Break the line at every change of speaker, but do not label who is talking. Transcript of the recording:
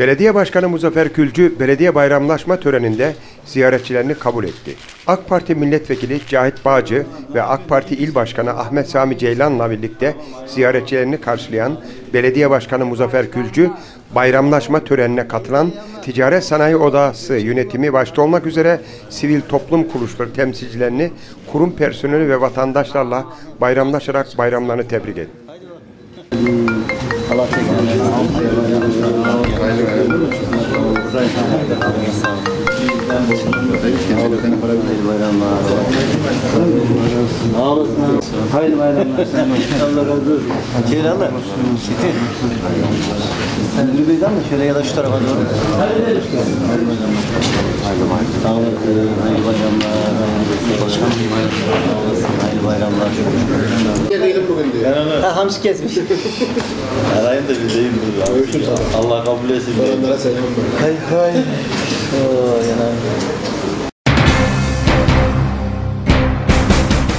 Belediye Başkanı Muzaffer Külcü, belediye bayramlaşma töreninde ziyaretçilerini kabul etti. AK Parti Milletvekili Cahit Bağcı ve AK Parti İl Başkanı Ahmet Sami Ceylan'la birlikte ziyaretçilerini karşılayan Belediye Başkanı Muzaffer Külcü, bayramlaşma törenine katılan Ticaret Sanayi Odası yönetimi başta olmak üzere sivil toplum kuruluşları temsilcilerini, kurum personeli ve vatandaşlarla bayramlaşarak bayramlarını tebrik etti.
Hayırlı bayramlar. Allah razı olsun.
Ceylan mı? Çetin. Sen Lübey'den mi? Şöyle ya da şu tarafa doğru. Sağ olasın. Hayırlı bayramlar. Başkanım. Hayırlı bayramlar. Ha, hamsi kesmiş.
Da bileyim dur. Allah kabul etsin.
Hay hay. Oo, yanağım.